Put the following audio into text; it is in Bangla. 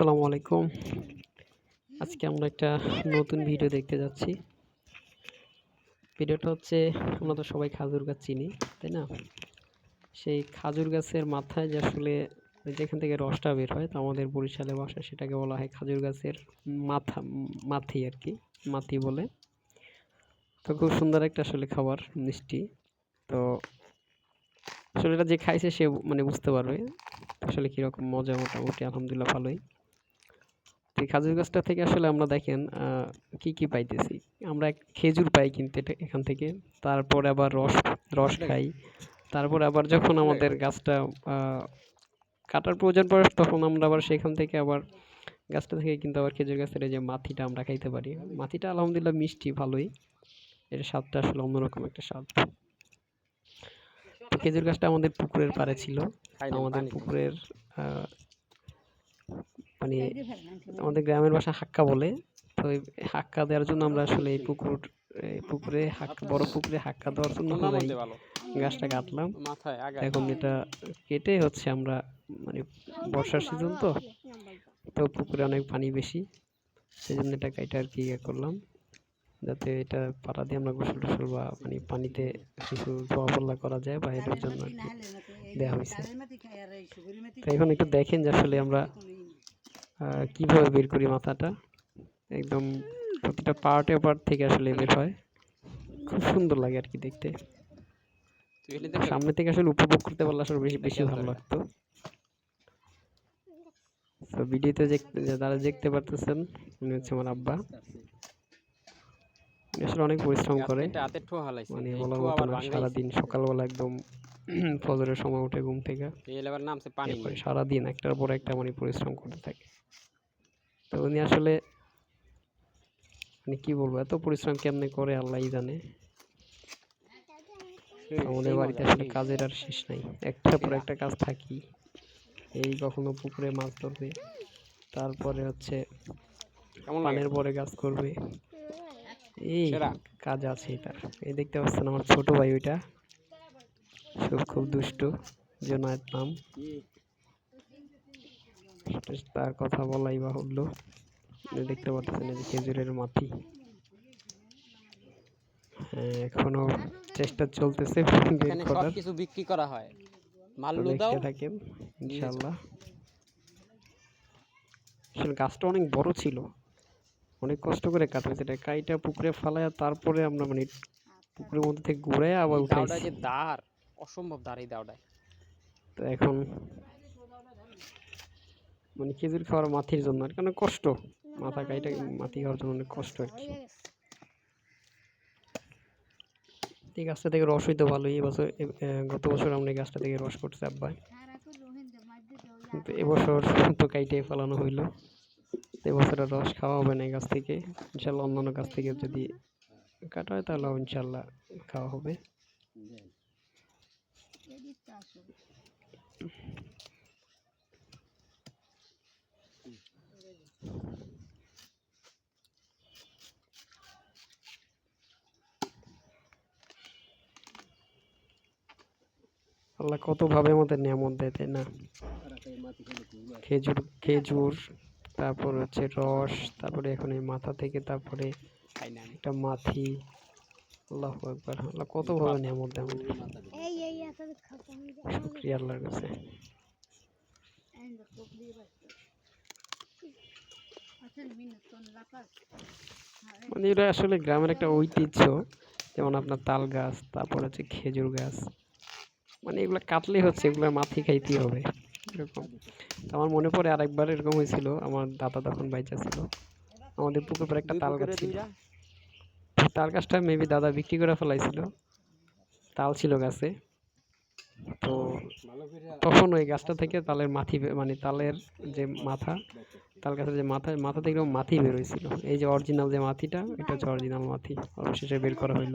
আসসালামু আলাইকুম। আজকে আমরা একটা নতুন ভিডিও দেখতে যাচ্ছি। ভিডিওটা হচ্ছে, আমরা তো সবাই খাজুর গাছ চিনি, তাই না? সেই খাজুর গাছের মাথায় যে আসলে যেখান থেকে রসটা বের হয়, তো আমাদের বরিশালে ভাষায় সেটাকে বলা হয় খাজুর গাছের মাথা, মাথি আর কি, মাথি বলে। তো খুব সুন্দর একটা আসলে খাবার, মিষ্টি। তো আসলে এটা যে খাইছে সে মানে বুঝতে পারবে, আসলে কীরকম মজা মোটামুটি, আলহামদুলিল্লাহ ভালোই। এই খাজুর গাছটা থেকে আসলে আমরা দেখেন কি কি পাইতেছি। আমরা এক খেজুর পাই কিন্তু এটা এখান থেকে তারপরে আবার রস রস খাই। তারপরে আবার যখন আমাদের গাছটা কাটার প্রয়োজন পড়ে তখন আমরা আবার সেখান থেকে আবার গাছটা থেকে কিন্তু আবার খেজুর গাছের এই যে মাথিটা আমরা খাইতে পারি। মাথিটা আলহামদুলিল্লাহ মিষ্টি ভালোই। এর স্বাদটা আসলে অন্যরকম একটা স্বাদ। খেজুর গাছটা আমাদের পুকুরের পাড়ে ছিল। আমাদের পুকুরের মানে আমাদের গ্রামের ভাষা হাক্কা বলে। তো এই হাক্কা দেওয়ার জন্য আমরা আসলে এই পুকুর এই পুকুরে হাক্কা বড় পুকুরে হাক্কা দেওয়ার জন্য গাছটা কাটলাম। এখন এটা কেটে হচ্ছে আমরা মানে বর্ষার সিজন তো তো পুকুরে অনেক পানি বেশি। সেই জন্য এটা কেটে আর কি ইয়ে করলাম যাতে এটা পাটা দিয়ে আমরা গোসল টোসল বা মানে পানিতে কিছু ধোয়া পল্লা করা যায় বা এটার জন্য আর কি দেওয়া হয়েছে। তো এখন একটু দেখেন যে আসলে আমরা কীভাবে বের করি মাথাটা? একদম প্রতিটা পার্টে পার্ট থেকে আসলে বের হয়। খুব সুন্দর লাগে আর কি দেখতে। সামনে থেকে আসলে উপভোগ করতে পারলে আসলে বেশি বেশি ভালো লাগতো। তো ভিডিওতে যারা দেখতে পারতেছেন উনি হচ্ছে আমার আব্বা। আসলে অনেক পরিশ্রম করে। মানে বলার মতো না। সারাদিন সকালবেলা একদম ফজরের সময় উঠে ঘুম থেকে। এরপরে সারাদিন একটার পর একটা মানে পরিশ্রম করতে থাকে। তো উনি আসলে মানে কি বলব এত পরিশ্রম কেমনে করে আল্লাহই জানে। আমাদের বাড়িতে আসলে কাজের আর শেষ নাই। একটার পর একটা কাজ থাকি। এই কখনো পুকুরে মাছ ধরবে তারপরে হচ্ছে পানের পরে কাজ করবে। এই। কাজ আছে এটার এই দেখতে পাচ্ছেন আমার ছোট ভাই ওইটা। সব খুব দুষ্ট জোনায়েত নাম। তার কথা বলাই বাহুল্য। এই দেখতে পাচ্ছেন এই যে খেজুরের মাটি। হ্যাঁ এখনও চেষ্টা চলতেছে বের এখানে সব কিছু বিক্রি করা হয়। মাল্লু দাও। থাকেন ইনশাল্লাহ। আসলে গাছটা অনেক বড় ছিল। অনেক কষ্ট করে কাটা হয়েছে এটা কাইটা পুকুরে ফালায় তারপরে আমরা মানে পুকুরের মধ্যে থেকে ঘুরে আবার উঠাইছি যে দাঁড় অসম্ভব দাঁড় এই দাওটায় তো এখন মানে খেজুর খাওয়ার মাথির জন্য আর কি অনেক কষ্ট। মাথা কাইটা মাটি খাওয়ার জন্য অনেক কষ্ট আর কি। এই গাছটা থেকে রস হইতো ভালোই এবছর গত বছর আমরা এই গাছটা থেকে রস করতে আব্বা। কিন্তু এবছর তো কাইটে ফেলানো হইল। তো এবছর রস খাওয়া হবে না এই গাছ থেকে। ইনশাল্লাহ অন্যান্য গাছ থেকে যদি কাটা হয়, তাহলে ইনশাল্লাহ খাওয়া হবে। আল্লাহ কত ভাবে আমাদের নিয়ামত দেয়, তাই না? খেজুর খেজুর। তারপর হচ্ছে রস তারপরে এখন এই মাথা থেকে তারপরে একটা মাথি। আল্লাহ একবার আল্লাহ কত ভাবে নিয়ামত খতম শুক্রিয়া আল্লাহর কাছে। লাপাস মানে এটা আসলে গ্রামের একটা ঐতিহ্য যেমন আপনার তাল গাছ তারপর হচ্ছে খেজুর গাছ। মানে এগুলো কাটলেই হচ্ছে এগুলো মাথি খাইতেই হবে। এরকম। তো আমার মনে পড়ে আরেকবার এরকম হয়েছিল আমার দাদা তখন বাইচা ছিল আমাদের পুকুর পাড়ে একটা তাল গাছ ছিল। তাল গাছটা মেবি দাদা বিক্রি করে ফেলাইছিল। তাল ছিল গাছে। তো তখন ওই গাছটা থেকে তালের মাথি মানে তালের যে মাথা তাল গাছের যে মাথা মাথা থেকে মাথি বের হয়েছিল। এই যে অরিজিনাল যে মাথিটা এটা হচ্ছে অরিজিনাল মাথি। অবশেষে বের করা হইল।